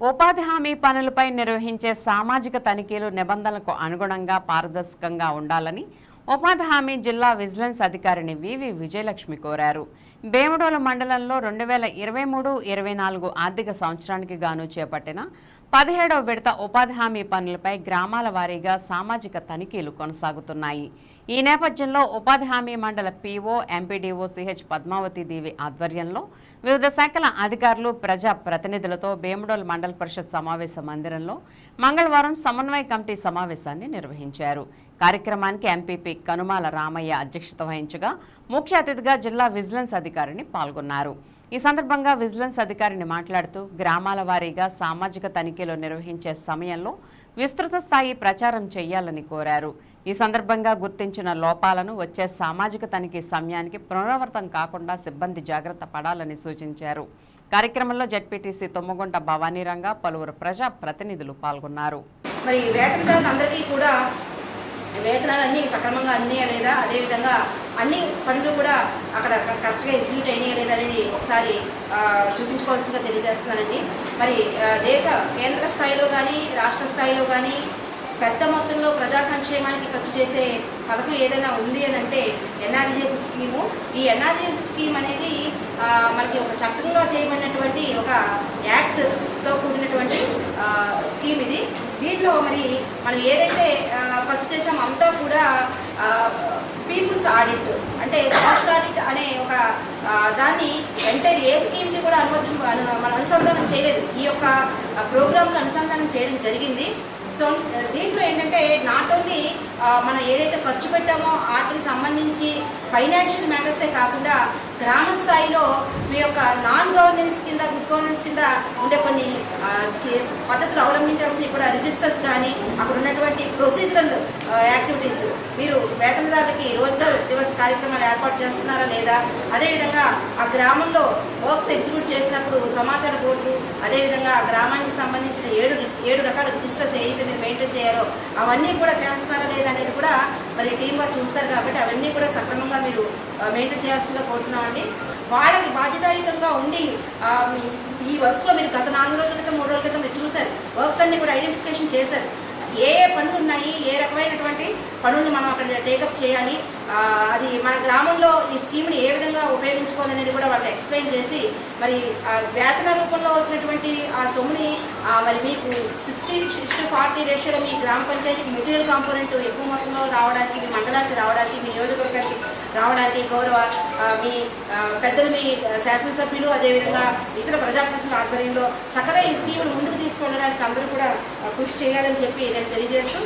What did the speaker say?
ఉపాధి హామీ పనులపై నిర్వహించే సామాజిక తనిఖీలు నిబంధనలకు అనుగుణంగా పారదర్శకంగా ఉండాలని ఉపాధి హామీ జిల్లా విజిలెన్స్ అధికారిని వివి విజయలక్ష్మి కోరారు. భీమడోలు మండలంలో రెండు వేల ఇరవై మూడు ఇరవై నాలుగు ఆర్థిక సంవత్సరానికి గాను చేపట్టిన పదిహేడవ విడత ఉపాధి హామీ పనులపై గ్రామాల వారీగా సామాజిక తనిఖీలు కొనసాగుతున్నాయి. ఈ నేపథ్యంలో ఉపాధి హామీ మండల PO MPDO CH Padmavathi Devi ఆధ్వర్యంలో వివిధ శాఖల అధికారులు ప్రజా ప్రతినిధులతో భీమడోల్ మండల పరిషత్ సమావేశ మందిరంలో మంగళవారం సమన్వయ కమిటీ సమావేశాన్ని నిర్వహించారు. కార్యక్రమానికి ఎంపీపీ కనుమాల రామయ్య అధ్యక్షత వహించగా ముఖ్య అతిథిగా జిల్లా విజిలెన్స్ అధికారిని పాల్గొన్నారు. ఈ సందర్భంగా విజిలెన్స్ అధికారిని మాట్లాడుతూ గ్రామాల వారీగా సామాజిక తనిఖీలు నిర్వహించే సమయంలో విస్తృత స్థాయి ప్రచారం చేయాలని కోరారు. ఈ సందర్భంగా గుర్తించిన లోపాలను వచ్చే సామాజిక తనిఖీ సమయానికి పునరావృతం కాకుండా సిబ్బంది జాగ్రత్త పడాలని సూచించారు. కార్యక్రమంలో జడ్పీటీసీ తొమ్మగుంట భవానీరంగా పలువురు ప్రజా ప్రతినిధులు పాల్గొన్నారు. మరి అందరికీ కూడా వేతనాలన్నీ సక్రమంగా అందినాయా లేదా అదేవిధంగా అన్ని పనులు కూడా అక్కడ కరెక్ట్గా ఎగ్జిక్యూట్ అయినాయా లేదా అనేది ఒకసారి చూపించుకోవాల్సిందిగా తెలియజేస్తున్నానండి. మరి దేశ కేంద్ర స్థాయిలో కానీ రాష్ట్ర స్థాయిలో కానీ పెద్ద మొత్తంలో ప్రజా సంక్షేమానికి ఖర్చు చేసే పథకం ఏదైనా ఉంది అని అంటే ఎన్ఆర్జిఎస్ స్కీము. ఈ ఎన్ఆర్జీఎస్ స్కీమ్ అనేది మనకి ఒక చట్టంగా చేయబడినటువంటి ఒక యాక్ట్తో కూడినటువంటి స్కీమ్ ఇది. దీంట్లో మరి మనం ఏదైతే ఖర్చు చేసామో అంతా కూడా పీపుల్స్ ఆడిట్. అంటే సోషల్ ఆడిట్ అనే ఒక దాన్ని ఎంటైర్ ఏ స్కీమ్కి కూడా అనుమతి మనం అనుసంధానం చేయలేదు. ఈ యొక్క ప్రోగ్రామ్కి అనుసంధానం చేయడం జరిగింది. సో దీంట్లో ఏంటంటే నాట్ ఓన్లీ మనం ఏదైతే ఖర్చు పెట్టామో వాటికి సంబంధించి ఫైనాన్షియల్ మ్యాటర్సే కాకుండా గ్రామ స్థాయిలో యొక్క నాన్ గవర్నెన్స్ కింద గుడ్ గవర్నెన్స్ కింద ఉండే కొన్ని ఆ, పద్ధతులు అవలంబించాల్సిన కూడా రిజిస్టర్స్ కానీ అక్కడ ఉన్నటువంటి ప్రొసీజరల్ యాక్టివిటీస్ మీరు వేతనదారులకి రోజుగారు కార్యక్రమాలు ఏర్పాటు చేస్తున్నారా లేదా? అదేవిధంగా ఆ గ్రామంలో వర్క్స్ ఎగ్జిక్యూట్ చేసినప్పుడు సమాచార బోర్డు అదేవిధంగా ఆ గ్రామానికి సంబంధించిన ఏడు ఏడు రకాల రిజిస్టర్స్ ఏదైతే మీరు మెయింటైన్ చేయాలో అవన్నీ కూడా చేస్తున్నారా లేదా అనేది కూడా మరి టీం వారు చూస్తారు కాబట్టి అవన్నీ కూడా సక్రమంగా మీరు మెయింటైన్ చేయాల్సిందిగా కోరుతున్నామండి వాళ్ళకి బాధ్యతాయుతంగా ఉండి ఈ వర్క్స్లో మీరు గత నాలుగు రోజుల క్రితం మూడు రోజుల క్రితం మీరు చూశారు. వర్క్స్ అన్ని కూడా ఐడెంటిఫికేషన్ చేశారు. ఏ ఏ పనులు ఉన్నాయి ఏ రకమైనటువంటి పనుల్ని మనం అక్కడ టేకప్ చేయాలి అది మన గ్రామంలో ఈ స్కీమ్ని ఏ విధంగా ఉపయోగించుకోవాలనేది కూడా వాళ్ళకి ఎక్స్ప్లెయిన్ చేసి మరి ఆ వేతన రూపంలో వచ్చినటువంటి ఆ సొమ్ముని మరి మీకు సిక్స్టీ సిక్స్టీ ఫార్టీ రేషియోలో మీ గ్రామ పంచాయతీకి మెటీరియల్ కాంపోనెంట్ ఎక్కువ మొత్తంలో రావడానికి మీ మండలానికి రావడానికి మీ నియోజకవర్గానికి రావడానికి గౌరవ మీ పెద్దలు మీ శాసనసభ్యులు అదేవిధంగా ఇతర ప్రజాప్రతినిధుల ఆధ్వర్యంలో చక్కగా ఈ స్కీమ్ను ముందుకు తీసుకెళ్ళడానికి అందరూ కూడా కృషి చేయాలని చెప్పి నేను తెలియజేస్తూ